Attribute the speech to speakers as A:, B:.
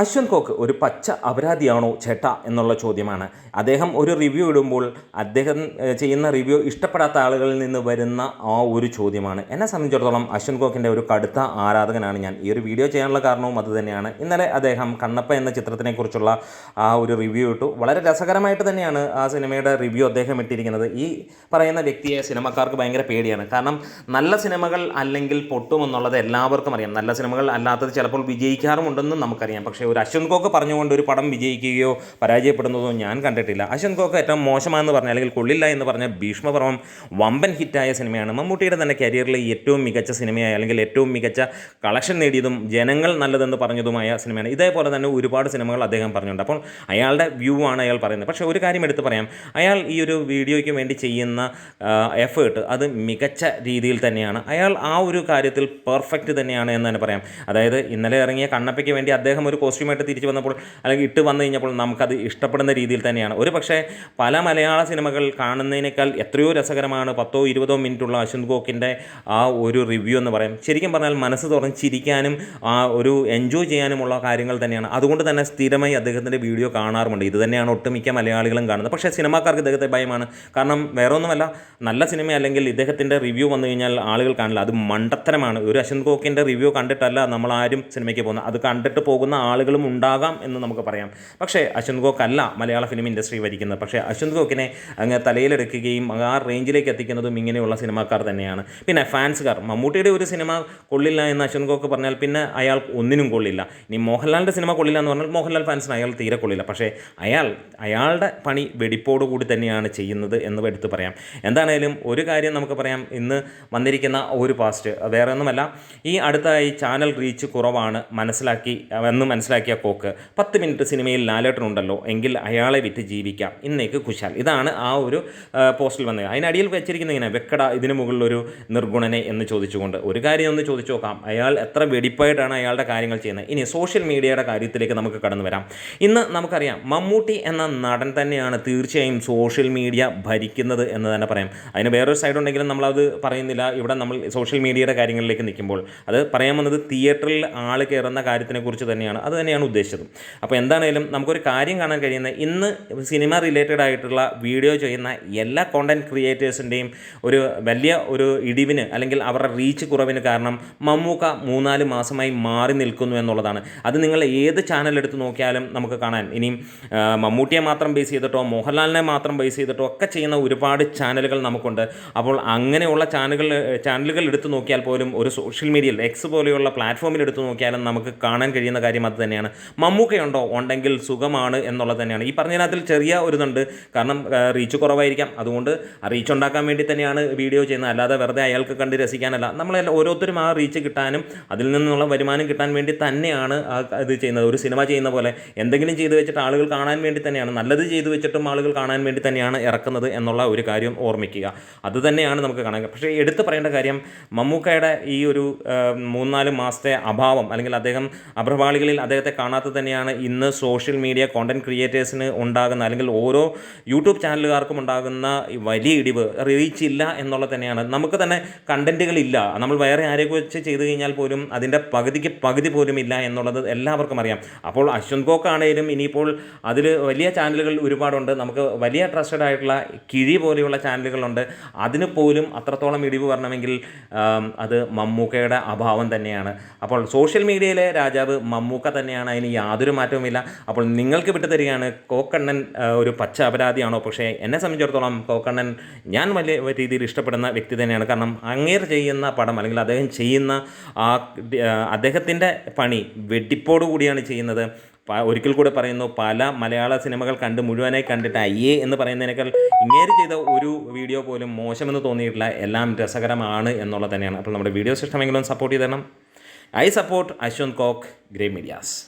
A: Ashwanth coke ഒരു പച്ച അപരാധിയാണോ ചേട്ട എന്നുള്ള ചോദ്യമാണ്. അദ്ദേഹം ഒരു റിവ്യൂ ഇടുമ്പോൾ അദ്ദേഹം ചെയ്യുന്ന റിവ്യൂ ഇഷ്ടപ്പെടാത്ത ആളുകളിൽ നിന്ന് വരുന്ന ആ ഒരു ചോദ്യമാണ്. എന്നെ സംബന്ധിച്ചിടത്തോളം അശ്വന്ത് കോക്കിന്റെ ഒരു കടുത്ത ആരാധകനാണ് ഞാൻ. ഈ ഒരു വീഡിയോ ചെയ്യാനുള്ള കാരണവും അത് തന്നെയാണ്. ഇന്നലെ അദ്ദേഹം കണ്ണപ്പ എന്ന ചിത്രത്തിനെക്കുറിച്ചുള്ള ആ ഒരു റിവ്യൂ ഇട്ടു. വളരെ രസകരമായിട്ട് തന്നെയാണ് ആ സിനിമയുടെ റിവ്യൂ അദ്ദേഹം ഇട്ടിരിക്കുന്നത്. ഈ പറയുന്ന വ്യക്തിയെ സിനിമക്കാർക്ക് ഭയങ്കര പേടിയാണ്. കാരണം നല്ല സിനിമകൾ അല്ലെങ്കിൽ പൊട്ടുമെന്നുള്ളത് എല്ലാവർക്കും അറിയാം. നല്ല സിനിമകൾ അല്ലാത്തത് ചിലപ്പോൾ വിജയിക്കാറുമുണ്ടെന്നും നമുക്കറിയാം. പക്ഷേ ഒരു അശ്വന്ത് കോക്ക് പറഞ്ഞുകൊണ്ട് ഒരു പടം വിജയിക്കുകയോ പരാജയപ്പെടുന്നതോ ഞാൻ കണ്ടിട്ടില്ല. അശ്വന്ത് കോക്ക് ഏറ്റവും മോശമാണെന്ന് പറഞ്ഞ അല്ലെങ്കിൽ കൊള്ളില്ല എന്ന് പറഞ്ഞ ഭീഷ്മപർവം വമ്പൻ ഹിറ്റായ സിനിമയാണ്. മമ്മൂട്ടിയുടെ തന്നെ കരിയറിലെ ഏറ്റവും മികച്ച സിനിമയായ അല്ലെങ്കിൽ ഏറ്റവും മികച്ച കളക്ഷൻ നേടിയതും ജനങ്ങൾ നല്ലതെന്ന് പറഞ്ഞതുമായ സിനിമയാണ്. ഇതേപോലെ തന്നെ ഒരുപാട് സിനിമകൾ അദ്ദേഹം പറഞ്ഞിട്ടുണ്ട്. അപ്പോൾ അയാളുടെ വ്യൂ ആണ് അയാൾ പറയുന്നത്. പക്ഷേ ഒരു കാര്യം എടുത്ത് പറയാം. അയാൾ ഈ ഒരു വീഡിയോയ്ക്ക് വേണ്ടി ചെയ്യുന്ന എഫേർട്ട് അത് മികച്ച രീതിയിൽ തന്നെയാണ്. അയാൾ ആ ഒരു കാര്യത്തിൽ പെർഫെക്റ്റ് തന്നെയാണ് എന്ന് തന്നെ പറയാം. അതായത് ഇന്നലെ ഇറങ്ങിയ കണ്ണപ്പയ്ക്ക് വേണ്ടി അദ്ദേഹം ഒരു കോസ്റ്റ്യൂമായിട്ട് തിരിച്ചു വന്നപ്പോൾ അല്ലെങ്കിൽ ഇട്ട് വന്നു കഴിഞ്ഞപ്പോൾ നമുക്കത് ഇഷ്ടപ്പെടുന്ന രീതിയിൽ തന്നെയാണ്. ഒരു പക്ഷേ പല മലയാള സിനിമകൾ കാണുന്നതിനേക്കാൾ എത്രയോ രസകരമാണ് പത്തോ ഇരുപതോ മിനിറ്റുള്ള അശ്വന്ത് ഗോക്കിന്റെ ആ ഒരു റിവ്യൂ എന്ന് പറയാം. ശരിക്കും പറഞ്ഞാൽ മനസ്സ് തുറന്ന് ചിരിക്കാനും ഒരു എൻജോയ് ചെയ്യാനുമുള്ള കാര്യങ്ങൾ തന്നെയാണ്. അതുകൊണ്ട് തന്നെ സ്ഥിരമായി അദ്ദേഹത്തിന്റെ വീഡിയോ കാണാറുമുണ്ട്. ഇത് തന്നെയാണ് ഒട്ടുമിക്ക മലയാളികളും കാണുന്നത്. പക്ഷേ സിനിമാക്കാർക്ക് ഇദ്ദേഹത്തെ ഭയമാണ്. കാരണം വേറെ ഒന്നുമല്ല നല്ല സിനിമ അല്ലെങ്കിൽ ഇദ്ദേഹത്തിന്റെ റിവ്യൂ വന്നു കഴിഞ്ഞാൽ ആളുകൾ കാണില്ല അത് മണ്ടത്തരമാണ്. ഒരു അശ്വന്ത് ഗോക്കിന്റെ റിവ്യൂ കണ്ടിട്ടല്ല നമ്മൾ ആരും സിനിമയ്ക്ക് പോകുന്നത്. അത് കണ്ടിട്ട് പോകുന്ന ആളുകളും ഉണ്ടാകാം എന്ന് നമുക്ക് പറയാം. പക്ഷേ അശ്വന്ത് ഗോക്ക് അല്ല മലയാള ഫിലിം ഇൻഡസ്ട്രി ഭരിക്കുന്നത്. പക്ഷേ അശ്വന്ത് ഗോക്കിനെ അങ്ങ് തലയിലെടുക്കുകയും ആ റേഞ്ചിലേക്ക് എത്തിക്കുന്നതും ഇങ്ങനെയുള്ള സിനിമാക്കാർ തന്നെയാണ്. പിന്നെ ഫാൻസുകാർ മമ്മൂട്ടിയുടെ ഒരു സിനിമ കൊള്ളില്ല എന്ന് അശ്വന്ത് ഗോക്ക് പറഞ്ഞാൽ പിന്നെ അയാൾ ഒന്നിനും കൊള്ളില്ല. ഇനി മോഹൻലാലിന്റെ സിനിമ കൊള്ളില്ല എന്ന് പറഞ്ഞാൽ മോഹൻലാൽ ഫാൻസിന് അയാൾ തീരെ കൊള്ളില്ല. പക്ഷേ അയാൾ അയാളുടെ പണി വെടിപ്പോടുകൂടി തന്നെയാണ് ചെയ്യുന്നത് എന്ന് എടുത്ത് പറയാം. എന്താണേലും ഒരു കാര്യം നമുക്ക് പറയാം. ഇന്ന് വന്നിരിക്കുന്ന ഒരു പാസ്റ്റ് വേറെ ഒന്നുമല്ല ഈ അടുത്തായി ചാനൽ റീച്ച് കുറവാണ് മനസ്സിലാക്കി എന്ന് മനസ്സിലാക്കിയ കോക്ക് പത്ത് മിനിറ്റ് സിനിമയിൽ ലാലേട്ടനുണ്ടല്ലോ എങ്കിൽ അയാളെ വിറ്റ് ജീവിക്കാം ഇന്നേക്ക് കുശാൽ. ഇതാണ് ആ ഒരു പോസ്റ്റിൽ വന്നത്. അതിനടിയിൽ വെച്ചിരിക്കുന്ന ഇങ്ങനെ വെക്കട ഇതിന് മുകളിലൊരു നിർഗുണനെ എന്ന് ചോദിച്ചുകൊണ്ട്. ഒരു കാര്യം ഒന്ന് ചോദിച്ചു നോക്കാം. അയാൾ എത്ര വെടിപ്പായിട്ടാണ് അയാളുടെ കാര്യങ്ങൾ ചെയ്യുന്നത്? ഇനി സോഷ്യൽ മീഡിയയുടെ കാര്യത്തിലേക്ക് നമുക്ക് കടന്നു വരാം. ഇന്ന് നമുക്കറിയാം മമ്മൂട്ടി എന്ന നടൻ തന്നെയാണ് തീർച്ചയായും സോഷ്യൽ മീഡിയ ഭരിക്കുന്നത് എന്ന് തന്നെ പറയാം. അതിന് വേറൊരു സൈഡ് ഉണ്ടെങ്കിലും നമ്മളത് പറയുന്നില്ല. ഇവിടെ നമ്മൾ സോഷ്യൽ മീഡിയയുടെ കാര്യങ്ങളിലേക്ക് നിൽക്കുമ്പോൾ അത് പറയാൻ വന്നത് തിയേറ്ററിൽ ആൾ കയറുന്ന കാര്യത്തിനെക്കുറിച്ച് തന്നെയാണ്. അത് തന്നെയാണ് ഉദ്ദേശിച്ചത്. അപ്പോൾ എന്താണേലും നമുക്കൊരു കാര്യം കാണാൻ കഴിയുന്ന ഇന്ന് സിനിമ റിലേറ്റഡ് ആയിട്ടുള്ള വീഡിയോ ചെയ്യുന്ന എല്ലാ കോണ്ടന്റ് ക്രിയേറ്റേഴ്സിന്റെയും ഒരു വലിയ ഒരു ഇടിവിന് അല്ലെങ്കിൽ അവരുടെ റീച്ച് കുറവിന് കാരണം മമ്മൂക്ക മൂന്നാൽ മാസമായി മാറി നിൽക്കുന്നു എന്നുള്ളതാണ്. അത് നിങ്ങൾ ഏത് ചാനൽ എടുത്ത് നോക്കിയാലും നമുക്ക് കാണാൻ. ഇനിയും മമ്മൂട്ടിയെ മാത്രം ബേസ് ചെയ്തിട്ടോ മോഹൻലാലിനെ മാത്രം ബേസ് ചെയ്തിട്ടോ ഒക്കെ ചെയ്യുന്ന ഒരുപാട് ചാനലുകൾ നമുക്കുണ്ട്. അപ്പോൾ അങ്ങനെയുള്ള ചാനലുകൾ ചാനലുകൾ എടുത്ത് നോക്കിയാൽ പോലും ഒരു സോഷ്യൽ മീഡിയയിൽ എക്സ് പോലെയുള്ള പ്ലാറ്റ്ഫോമിൽ എടുത്ത് നോക്കിയാലും നമുക്ക് കാണാൻ കഴിയുന്ന കാര്യം അത് തന്നെയാണ്. മമ്മൂക്കയുണ്ടോ? ഉണ്ടെങ്കിൽ സുഖമാണ് എന്നുള്ളത് തന്നെയാണ്. ഈ പറഞ്ഞതിനകത്തിൽ ചെറിയ ഒരു ഇതുണ്ട് കാരണം റീച്ച് കുറവായിരിക്കാം. അതുകൊണ്ട് റീച്ച് ഉണ്ടാക്കാൻ വേണ്ടി തന്നെയാണ് വീഡിയോ ചെയ്യുന്നത്. അല്ലാതെ വെറുതെ അയാൾക്ക് കണ്ട് രസിക്കാനല്ല. നമ്മളെല്ലാം ഓരോരുത്തരും ആ റീച്ച് കിട്ടാനും അതിൽ നിന്നുള്ള വരുമാനം കിട്ടാൻ വേണ്ടി തന്നെയാണ് ഇത് ചെയ്യുന്നത്. ഒരു സിനിമ ചെയ്യുന്ന പോലെ എന്തെങ്കിലും ചെയ്തു വെച്ചിട്ട് ആളുകൾ കാണാൻ വേണ്ടി തന്നെയാണ്. നല്ലത് ചെയ്തു വെച്ചിട്ടും ആളുകൾ കാണാൻ വേണ്ടി തന്നെയാണ് ഇറക്കുന്നത് എന്നുള്ള ഒരു കാര്യം ഓർമ്മിക്കുക. അത് തന്നെയാണ് നമുക്ക് കാണാൻ പക്ഷേ എടുത്തു പറയേണ്ട കാര്യം മമ്മൂക്കയുടെ ഈ ഒരു മൂന്നാൽ മാസത്തെ അഭാവം അല്ലെങ്കിൽ അദ്ദേഹം അഭ്രപാളികളിൽ അദ്ദേഹത്തെ കാണാത്തത് തന്നെയാണ് ഇന്ന് സോഷ്യൽ മീഡിയ കോണ്ടന്റ് ക്രിയേറ്റേഴ്സിന് ഉണ്ടാകുന്ന അല്ലെങ്കിൽ ഓരോ യൂട്യൂബ് ചാനലുകാർക്കും ഉണ്ടാകുന്ന വലിയ ഇടിവ് റീച്ച് ഇല്ല എന്നുള്ളത് തന്നെയാണ്. നമുക്ക് തന്നെ കണ്ടന്റുകളില്ല നമ്മൾ വേറെ ആരെയൊക്കെ വെച്ച് ചെയ്തു കഴിഞ്ഞാൽ പോലും അതിന്റെ പകുതിക്ക് പകുതി പോലും ഇല്ല എന്നുള്ളത് എല്ലാവർക്കും അറിയാം. അപ്പോൾ അശ്വന്ത് ഗോക്ക് ആണെങ്കിലും ഇനിയിപ്പോൾ അതിൽ വലിയ ചാനലുകൾ ഒരുപാടുണ്ട്. നമുക്ക് വലിയ ട്രസ്റ്റഡ് ആയിട്ടുള്ള കിഴി പോലെയുള്ള ചാനലുകളുണ്ട് അതിന് പോലും അത്രത്തോളം ഇടിവ് വരണമെങ്കിൽ അത് മമ്മൂക്കയുടെ അഭാവം തന്നെയാണ്. അപ്പോൾ സോഷ്യൽ മീഡിയയിലെ രാജാവ് മമ്മൂക്ക തന്നെയാണ് അതിന് യാതൊരു മാറ്റവുമില്ല. അപ്പോൾ നിങ്ങൾക്ക് വിട്ടു തരികയാണ് കോക്കണ്ണൻ ഒരു പച്ച അപരാധിയാണോ? പക്ഷേ എന്നെ സംബന്ധിച്ചിടത്തോളം കോക്കണ്ണൻ ഞാൻ വലിയ രീതിയിൽ ഇഷ്ടപ്പെടുന്ന വ്യക്തി തന്നെയാണ്. കാരണം അങ്ങേർ ചെയ്യുന്ന പടം അല്ലെങ്കിൽ അദ്ദേഹം ചെയ്യുന്ന ആ അദ്ദേഹത്തിന്റെ പണി വെടിപ്പോടു കൂടിയാണ് ചെയ്യുന്നത്. ഒരിക്കൽ കൂടെ പറയുന്നു പല മലയാള സിനിമകൾ കണ്ട് മുഴുവനായി കണ്ടിട്ട് അയ്യേ എന്ന് പറയുന്നതിനേക്കാൾ ഇങ്ങേര് ചെയ്ത ഒരു വീഡിയോ പോലും മോശമെന്ന് തോന്നിയിട്ടില്ല. എല്ലാം രസകരമാണ് എന്നുള്ളത് തന്നെയാണ്. അപ്പോൾ നമ്മുടെ വീഡിയോസ് ഇഷ്ടമെങ്കിലും സപ്പോർട്ട് ചെയ്ത് തരണം I support Ashwanth Kok grey medias